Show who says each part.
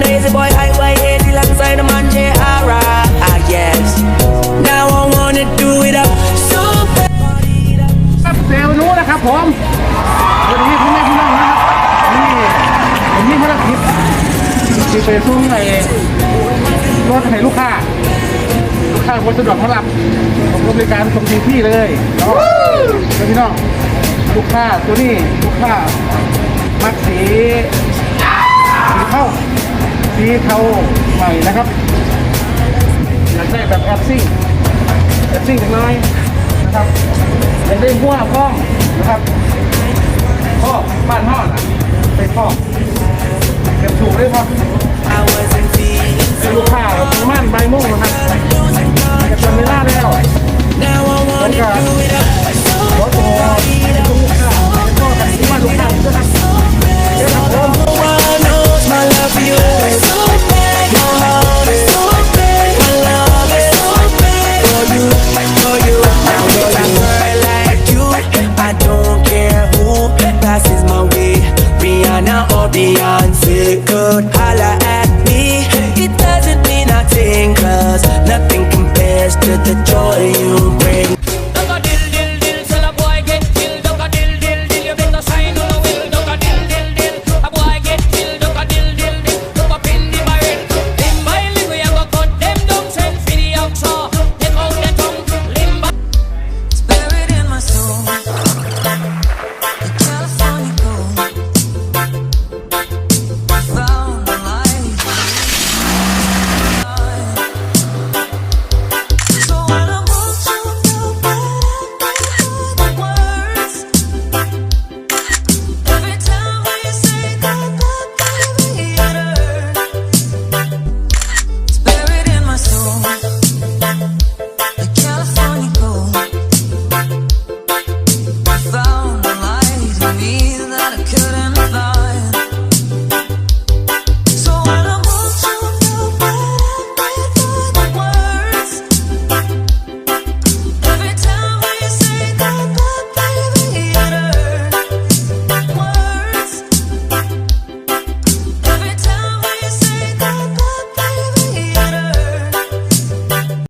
Speaker 1: lazy boy highway 80 alongside the man J.R. Ah, yes. Now I wanna do it up so bad.
Speaker 2: ครับเซลล์รู้นะครับผมวันนี้พ่อแม่พี่น้องนะครับนี่ผมมีภารกิจที่ไปส่งไอ้รถให้ลูกค้าลูกค้าคนสะดวกเขารับผมบริการส่งถึงที่เลยเนาะแล้วพี่น้องลูกค้าตัวนี้ลูกค้ามักสีสีเข้า สีเทาใหม่นะครับอยากได้แบบแอปซิ่งแอปซิ่งจังน้อยนะครับอยากได้หัวพ้องนะครับพ่อบ้านห่อนะไปพ่อเก็บถูกได้พ่อ
Speaker 1: I wasn't feeling
Speaker 2: ลูกค้าประมาณใบายโมงนะครับจะจนเวลาแล้ว
Speaker 1: Now I wanna
Speaker 2: Okay.
Speaker 1: do it audience. Good holla at